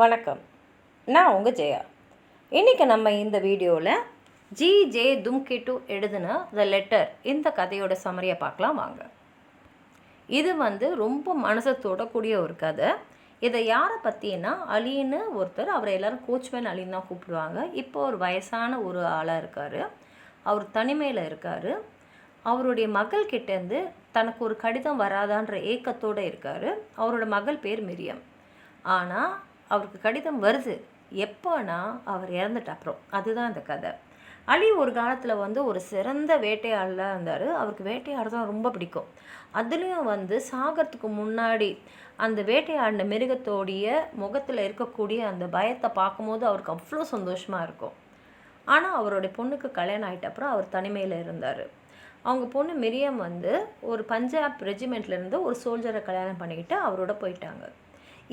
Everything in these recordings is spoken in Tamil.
வணக்கம். நான் உங்கள் ஜெயா. இன்றைக்கி நம்ம இந்த வீடியோவில் ஜி ஜே தும்கிட்டு எழுதின த லெட்டர் இந்த கதையோட சமரியை பார்க்கலாம் வாங்க. இது வந்து ரொம்ப மனசை தொடக்கூடிய ஒரு கதை. இதை யாரை பற்றினா அலின்னு ஒருத்தர் அவரை எல்லோரும் கோச்மேன் அலின்னு தான் கூப்பிடுவாங்க. இப்போ ஒரு வயசான ஒரு ஆளாக இருக்கார். அவர் தனிமையில் இருக்கார். அவருடைய மகள் கிட்டேருந்து தனக்கு ஒரு கடிதம் வராதான்ற ஏக்கத்தோடு இருக்கார். அவரோட மகள் பேர் மிரியம். ஆனால் அவருக்கு கடிதம் வருது. எப்போனா அவர் இறந்துட்ட அப்புறம். அதுதான் இந்த கதை. அலி ஒரு காலத்தில் வந்து ஒரு சிறந்த வேட்டையாடலாக இருந்தார். அவருக்கு வேட்டையாடுறது ரொம்ப பிடிக்கும். அதுலேயும் வந்து சாகிறதுக்கு முன்னாடி அந்த வேட்டையாடின மிருகத்தோடைய முகத்தில் இருக்கக்கூடிய அந்த பயத்தை பார்க்கும்போது அவருக்கு அவ்வளோ சந்தோஷமாக இருக்கும். ஆனால் அவருடைய பொண்ணுக்கு கல்யாணம் ஆகிட்ட அப்புறம் அவர் தனிமையில் இருந்தார். அவங்க பொண்ணு மிரியம் வந்து ஒரு பஞ்சாப் ரெஜிமெண்ட்லேருந்து ஒரு சோல்ஜரை கல்யாணம் பண்ணிக்கிட்டு அவரோட போயிட்டாங்க.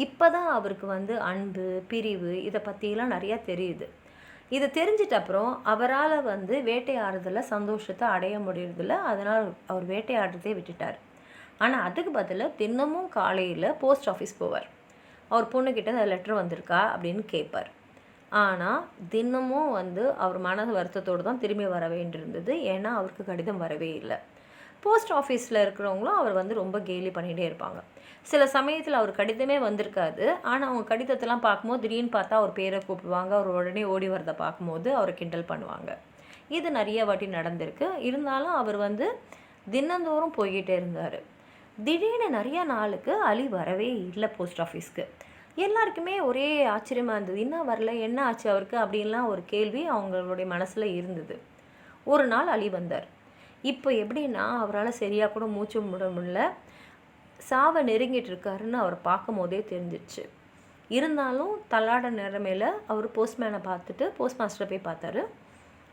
இப்போ தான் அவருக்கு வந்து அன்பு பிரிவு இதை பற்றிலாம் நிறையா தெரியுது. இது தெரிஞ்சிட்ட அப்புறம் அவரால் வந்து வேட்டையாடுறதில் சந்தோஷத்தை அடைய முடியறதில்ல. அதனால் அவர் வேட்டையாடுறதே விட்டுட்டார். ஆனால் அதுக்கு பதிலாக தினமும் காலையில் போஸ்ட் ஆஃபீஸ் போவார். அவர் பொண்ணுக்கிட்ட அந்த லெட்டர் வந்திருக்கா அப்படின்னு கேட்பார் ஆனால் தினமும் வந்து அவர் மன வருத்தத்தோடு தான் திரும்பி வர வேண்டியிருந்தது. ஏன்னா அவருக்கு கடிதம் வரவே இல்லை. போஸ்ட் ஆஃபீஸில் இருக்கிறவங்களும் அவர் வந்து ரொம்ப கேலி பண்ணிகிட்டே இருப்பாங்க. சில சமயத்தில் அவர் கடிதமே வந்திருக்காது. ஆனால் அவங்க கடிதத்தெல்லாம் பார்க்கும்போது திடீர்னு பார்த்தா அவர் பேரை கூப்பிடுவாங்க. அவர் உடனே ஓடி வரதை பார்க்கும்போது அவரை கிண்டல் பண்ணுவாங்க. இது நிறைய வாட்டி நடந்திருக்கு. இருந்தாலும் அவர் வந்து தினந்தோறும் போய்கிட்டே இருந்தார். திடீர்னு நிறைய நாளுக்கு அலி வரவே இல்லை போஸ்ட் ஆஃபீஸ்க்கு எல்லாருக்குமே ஒரே ஆச்சரியமாக இருந்தது. என்ன வரல? என்ன ஆச்சு அவருக்கு? அப்படின்லாம் ஒரு கேள்வி அவங்களுடைய மனசில் இருந்தது. ஒரு நாள் அலி வந்தார். இப்போ எப்படின்னா அவரால் சரியாக கூட மூச்சு விட முடியல. சாவை நெருங்கிட்டு இருக்காருன்னு அவர் பார்க்கும் போதே தெரிஞ்சிச்சு இருந்தாலும் தள்ளாட நிலைமையில் அவர் போஸ்ட்மேனை பார்த்துட்டு போஸ்ட் மாஸ்டரை போய் பார்த்தாரு.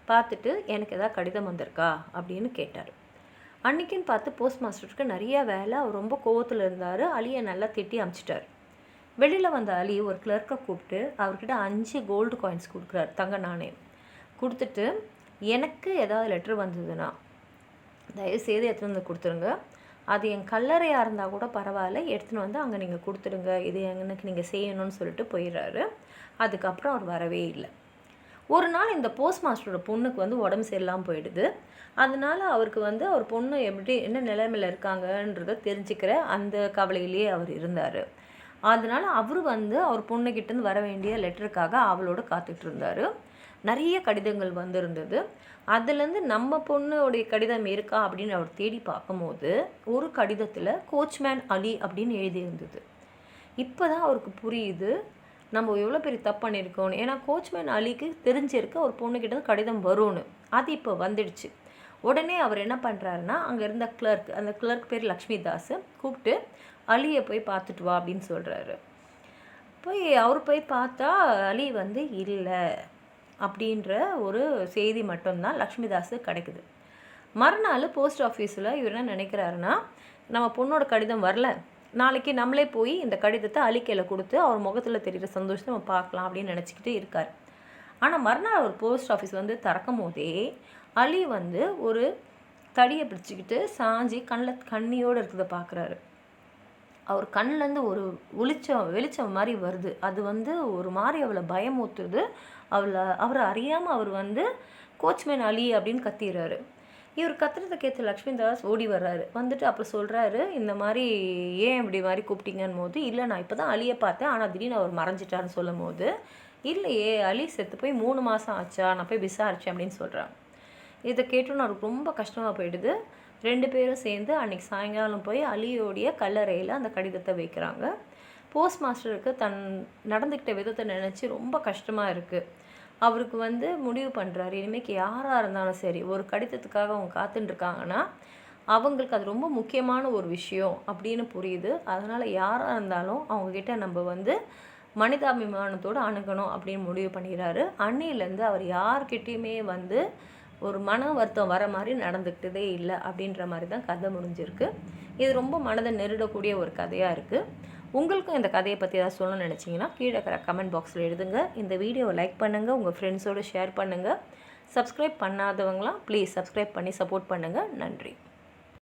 பார்த்துட்டு எனக்கு எதாவது கடிதம் வந்திருக்கா? அப்படின்னு கேட்டார். அன்றைக்கின்னு பார்த்து போஸ்ட் மாஸ்டருக்கு நிறைய வேலை அவர் ரொம்ப கோவத்தில் இருந்தார். அலியை நல்லா திட்டி அமிச்சிட்டார். வெளியில் வந்த அலி ஒரு கிளர்க்கை கூப்பிட்டு அவர்கிட்ட அஞ்சு கோல்டு காயின்ஸ் கொடுக்குறாரு தங்க நாணயம். கொடுத்துட்டு எனக்கு ஏதாவது லெட்ரு வந்ததுன்னா? தயவுசெய்து எடுத்துகிட்டு வந்து கொடுத்துருங்க. அது என் கல்லறையாக இருந்தால் கூட பரவாயில்ல. எடுத்துன்னு வந்து அங்கே நீங்கள் கொடுத்துடுங்க. இது எனக்கு நீங்கள் செய்யணும்னு சொல்லிட்டு போயிடுறாரு. அதுக்கப்புறம் அவர் வரவே இல்லை. ஒரு நாள் இந்த போஸ்ட் மாஸ்டரோட பொண்ணுக்கு வந்து உடம்பு சரியில்லாமல் போயிடுது. அதனால் அவருக்கு வந்து அவர் பொண்ணு எப்படி என்ன நிலைமையில் இருக்காங்கன்றத தெரிஞ்சுக்கிற அந்த கவலையிலேயே அவர் இருந்தார். அதனால் அவர் வந்து அவர் பொண்ணுக்கிட்டேருந்து வர வேண்டிய லெட்டருக்காக அவளோட காத்துட்டு இருந்தார். நிறைய கடிதங்கள் வந்திருந்தது. அதுலேருந்து நம்ம பொண்ணுடைய கடிதம் இருக்கா அப்படின்னு அவர் தேடி பார்க்கும்போது ஒரு கடிதத்தில் கோச்மேன் அலி அப்படின்னு எழுதியிருந்தது. இப்போ தான் அவருக்கு புரியுது நம்ம எவ்வளோ பெரிய தப்பு பண்ணியிருக்கோம் ஏன்னா கோச்மேன் அலிக்கு தெரிஞ்சிருக்கு ஒரு பொண்ணுக்கிட்ட கடிதம் வரும்னு. அது இப்போ வந்துடுச்சு. உடனே அவர் என்ன பண்ணுறாருன்னா அங்கே இருந்த கிளர்க் அந்த கிளர்க் பேர் லக்ஷ்மி தாஸ் கூப்பிட்டு அலியை போய் பார்த்துட்டு வா அப்படின்னு சொல்கிறாரு போய் அவர் போய் பார்த்தா அலி வந்து இல்லை அப்படின்ற ஒரு செய்தி மட்டும்தான் லக்ஷ்மிதாஸு கிடைக்குது. மறுநாள் போஸ்ட் ஆஃபீஸில் இவர் என்ன நினைக்கிறாருன்னா நம்ம பொண்ணோட கடிதம் வரல. நாளைக்கு நம்மளே போய் இந்த கடிதத்தை அழிக்கையில் கொடுத்து அவர் முகத்தில் தெரிகிற சந்தோஷத்தை நம்ம பார்க்கலாம் அப்படின்னு நினச்சிக்கிட்டு இருக்கார். ஆனால் மறுநாள் ஒரு போஸ்ட் ஆஃபீஸ் வந்து திறக்கும் போதே அலி வந்து ஒரு தடியை பிடிச்சிக்கிட்டு சாஞ்சி கண்ணில் கண்ணியோடு இருக்கிறத பார்க்குறாரு அவர் கண்ணிலேருந்து ஒரு ஒளிச்சம் வெளிச்சம் மாதிரி வருது. அது வந்து ஒரு மாதிரி அவளை பயமூத்துறது அவளை அவரை அறியாமல் அவர் வந்து கோச்மேன் அலி அப்படின்னு கத்திடுறாரு இவர் கத்துறதை கேட்டு லக்ஷ்மி தாஸ் ஓடி வர்றாரு. வந்துட்டு அப்புறம் சொல்கிறாரு இந்த மாதிரி ஏன் இப்படி மாதிரி கூப்பிட்டீங்கன்னு போது இல்லை நான் இப்போ தான் அலியை பார்த்தேன் ஆனால் திடீர்னு அவர் மறைஞ்சிட்டாருன்னு சொல்லும் போது இல்லையே அலி செத்து போய் மூணு மாதம் ஆச்சா? நான் போய் விசாரிச்சேன் அப்படின்னு சொல்கிறாங்க இதை கேட்டோன்னு அவருக்கு ரொம்ப கஷ்டமாக போயிடுது. ரெண்டு பேரும் சேர்ந்து அன்றைக்கி சாயங்காலம் போய் அலியோடைய கல்லறையில் அந்த கடிதத்தை வைக்கிறாங்க. போஸ்ட் மாஸ்டருக்கு தன் நடந்துக்கிட்ட விதத்தை நினச்சி ரொம்ப கஷ்டமாக இருக்குது அவருக்கு வந்து முடிவு பண்ணுறாரு இனிமேக்கு யாராக இருந்தாலும் சரி ஒரு கடிதத்துக்காக அவங்க காத்துட்டுருக்காங்கன்னா அவங்களுக்கு அது ரொம்ப முக்கியமான ஒரு விஷயம் அப்படின்னு புரியுது. அதனால் யாராக இருந்தாலும் அவங்கக்கிட்ட நம்ம வந்து மனிதாபிமானத்தோடு அணுகணும் அப்படின்னு முடிவு பண்ணிடுறாரு. அன்னையிலேருந்து அவர் யார்கிட்டேயுமே வந்து ஒரு மன வருத்தம் வர மாதிரி நடந்துக்கிட்டதே இல்லை அப்படின்ற மாதிரி தான் கதை முடிஞ்சிருக்கு. இது ரொம்ப மனதை நெருடக்கூடிய ஒரு கதையாக இருக்குது உங்களுக்கும் இந்த கதையை பற்றி ஏதாவது சொல்லணும்னு நினச்சிங்கன்னா கீழே இருக்கிற கமெண்ட் பாக்ஸில் எழுதுங்க. இந்த வீடியோவை லைக் பண்ணுங்கள் உங்கள் ஃப்ரெண்ட்ஸோடு ஷேர் பண்ணுங்கள் சப்ஸ்கிரைப் பண்ணாதவங்களாம் ப்ளீஸ் சப்ஸ்கிரைப் பண்ணி சப்போர்ட் பண்ணுங்கள் நன்றி.